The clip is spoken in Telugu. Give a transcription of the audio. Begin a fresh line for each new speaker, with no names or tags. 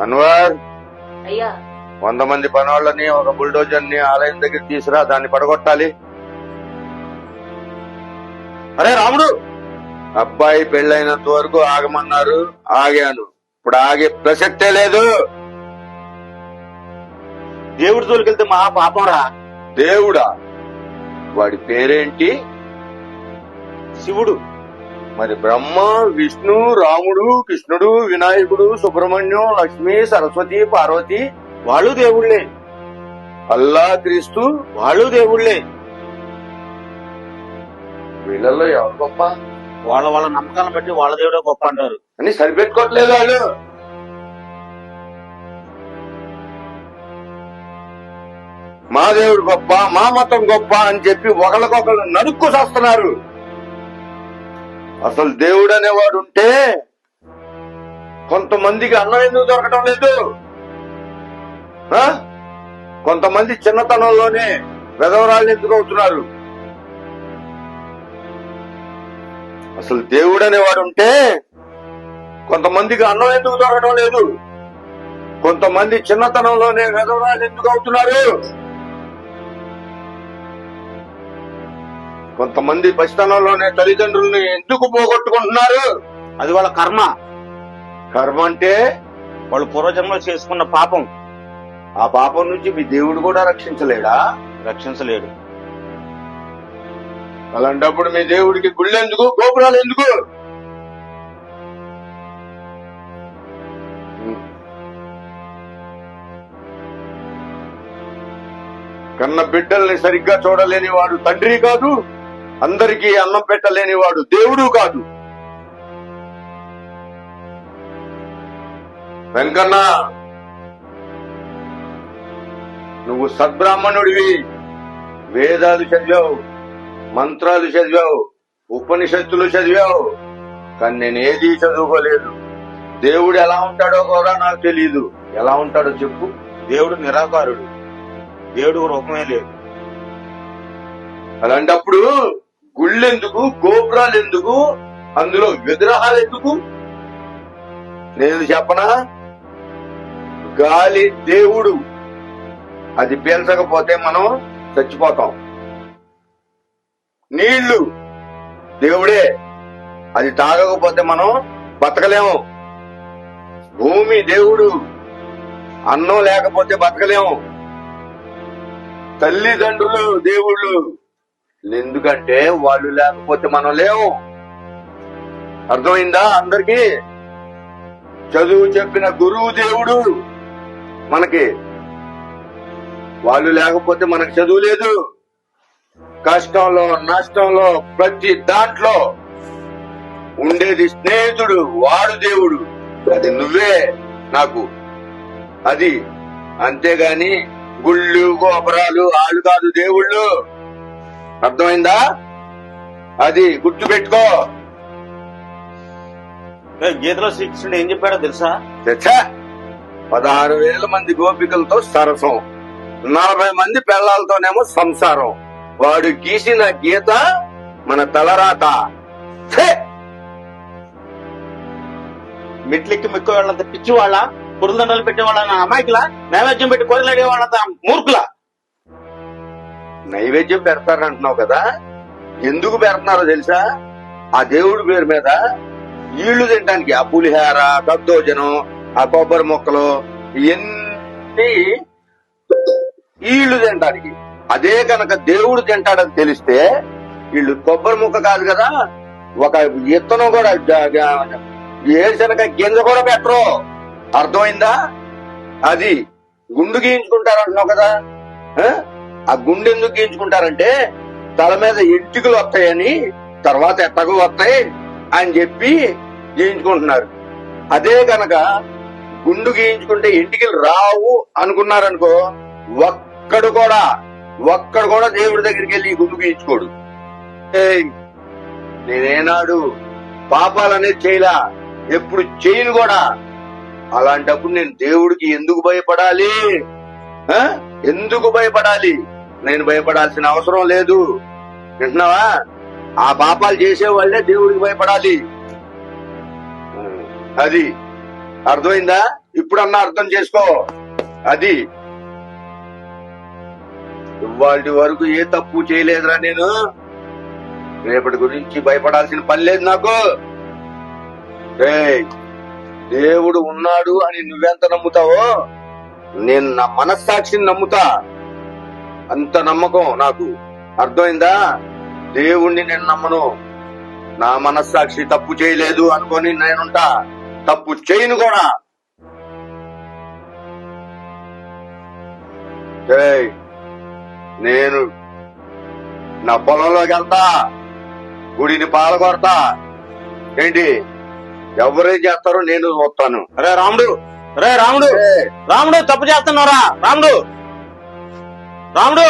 అన్వర్
అయ్యా.
వంద మంది పనోళ్ళని ఒక బుల్డోజర్ని ఆలయం దగ్గర తీసురా దాన్ని పడగొట్టాలి.
అరే రాముడు!
అబ్బాయి పెళ్ళైనంత వరకు ఆగమన్నారు ఆగాను. ఇప్పుడు ఆగే ప్రసక్తే లేదు.
దేవుడి తోలికెళ్తే మహా పాపం రా.
దేవుడా? వాడి పేరేంటి?
శివుడు.
మరి బ్రహ్మ విష్ణు రాముడు కృష్ణుడు వినాయకుడు సుబ్రహ్మణ్యం లక్ష్మి సరస్వతి పార్వతి
వాళ్ళు దేవుళ్ళే.
అల్లా క్రీస్తు
వాళ్ళు దేవుళ్ళే.
వీళ్ళల్లో ఎవరు గొప్ప?
వాళ్ళ వాళ్ళ నమ్మకాలను బట్టి వాళ్ళ దేవుడే గొప్ప అంటారు.
అని సరిపెట్టుకోవట్లేదు వాళ్ళు? మా దేవుడు గొప్ప మా మతం గొప్ప అని చెప్పి ఒకరికొకరు నరుక్కు చేస్తున్నారు అసలు దేవుడు అనేవాడు ఉంటే కొంతమందికి అన్నం ఎందుకు దొరకటం లేదు? కొంతమంది చిన్నతనంలోనే వెదవరాళ్ళు ఎందుకు అవుతున్నారు? అసలు దేవుడు అనేవాడు ఉంటే కొంతమందికి అన్నం ఎందుకు దొరకడం లేదు? కొంతమంది చిన్నతనంలోనే వెదవరాళ్ళు ఎందుకు అవుతున్నారు? కొంతమంది పసితనంలోనే తల్లిదండ్రుల్ని ఎందుకు పోగొట్టుకుంటున్నారు?
అది వాళ్ళ కర్మ.
కర్మ అంటే
వాళ్ళు పూర్వజన్మలో చేసుకున్న పాపం.
ఆ పాపం నుంచి మీ దేవుడు కూడా రక్షించలేడా?
రక్షించలేడు.
అలాంటప్పుడు మీ దేవుడికి గుళ్ళు ఎందుకు? గోపురాలు ఎందుకు? కన్న బిడ్డల్ని సరిగ్గా చూడలేని వాడు తండ్రి కాదు. అందరికీ అన్నం పెట్టలేని వాడు దేవుడు కాదు. వెంకన్న నువ్వు సద్బ్రాహ్మణుడివి. వేదాలు చదివావు మంత్రాలు చదివావు ఉపనిషత్తులు చదివావు కానీ నేను ఏది చదువుకోలేదు. దేవుడు ఎలా ఉంటాడో కూడా నాకు తెలియదు ఎలా ఉంటాడో చెప్పు.
దేవుడు నిరాకారుడు. దేవుడు రూపమే లేదు.
అలాంటప్పుడు గుళ్ళెందుకు? గోపురాలు ఎందుకు అందులో విగ్రహాలు ఎందుకు నేను చెప్పనా? గాలి దేవుడు. అది పీల్చకపోతే మనం చచ్చిపోతాం. నీళ్ళు దేవుడే. అది తాగకపోతే మనం బతకలేము. భూమి దేవుడు. అన్నం లేకపోతే బతకలేము. తల్లిదండ్రులు దేవుళ్ళు. ఎందుకంటే వాళ్ళు లేకపోతే మనం లేవు. అర్థమైందా అందరికి? చదువు చెప్పిన గురువు దేవుడు మనకి. వాళ్ళు లేకపోతే మనకు చదువు లేదు. కష్టంలో నష్టంలో ప్రతి దాంట్లో ఉండేది స్నేహితుడు వాడు దేవుడు. అది నువ్వే నాకు. అది అంతేగాని గుళ్ళు గోపురాలు ఆళ్ళు కాదు దేవుళ్ళు. అర్థమైందా? అది గుర్తు పెట్టుకో.
గీతలో శ్రీకృష్ణుడు ఏం చెప్పాడో తెలుసా?
చచ్చా పదహారు వేల మంది గోపికలతో సరసం. నలభై మంది పిల్లలతోనేమో సంసారం. వాడు గీసిన గీత మన తలరాత!
మెట్లెక్కి మెక్కే వాళ్ళంత పిచ్చి వాళ్ళ పురుదండలు పెట్టే వాళ్ళ అమాయకుల? నైవేద్యం పెట్టి కోరిలాడే వాళ్ళంత మూర్ఖుల?
నైవేద్యం పెడతారంటున్నావు కదా? ఎందుకు పెడుతున్నారో తెలుసా? ఆ దేవుడి పేరు మీద ఈళ్ళు తినడానికి ఆ పులిహార దద్దోజనం ఆ కొబ్బరి మొక్కలు ఇవన్నీ ఈళ్ళు తినడానికి. అదే కనుక దేవుడు తింటాడని తెలిస్తే వీళ్ళు కొబ్బరి ముక్క కాదు కదా? ఒక ఇత్తనం కూడా జ- గింజ కూడా పెట్టరు. అర్థమైందా? అది గుండు గీయించుకుంటారంటున్నావు కదా? ఆ? గుండె ఎందుకు గీయించుకుంటారంటే తల మీద ఎంటికలు వస్తాయని తర్వాత ఎట్టగో వస్తాయి అని చెప్పి గీయించుకుంటున్నారు. అదే గనక గుండు గీయించుకుంటే ఎంటికలు రావు అనుకున్నారనుకో ఒక్కడు కూడా ఒక్కడు కూడా దేవుడి దగ్గరికి వెళ్ళి గుండు గీయించుకోడు. ఏయ్, నేనేనాడు పాపాలనేది చేయలా ఎప్పుడు చేయను కూడా. అలాంటప్పుడు నేను దేవుడికి ఎందుకు భయపడాలి? ఎందుకు భయపడాలి? నేను భయపడాల్సిన అవసరం లేదు. వింటున్నావా? ఆ పాపాలు చేసే వాళ్ళే దేవుడికి భయపడాలి. అది. అర్థమైందా? ఇప్పుడన్నా అర్థం చేసుకో. అది. ఇవాటి వరకు ఏ తప్పు చేయలేదురా నేను. రేపటి గురించి భయపడాల్సిన పని లేదు నాకు. ఏయ్, దేవుడు ఉన్నాడు అని నువ్వెంత నమ్ముతావో నేను నా మనస్సాక్షిని నమ్ముతా. అంత నమ్మకం నాకు. అర్థమైందా? దేవుణ్ణి నేను నమ్మను. నా మనస్సాక్షి తప్పు చేయలేదు అనుకొని నేనుంటా. తప్పు చేయను కూడా. నేను నా పొలంలోకి వెళ్తా. గుడిని పాలకొడతా ఏంటి? ఎవరేం చేస్తారో నేను చూస్తాను.
అరే రాముడు అరే రాముడు. రాముడు తప్పు చేస్తున్నారా? రాముడు రాముడు!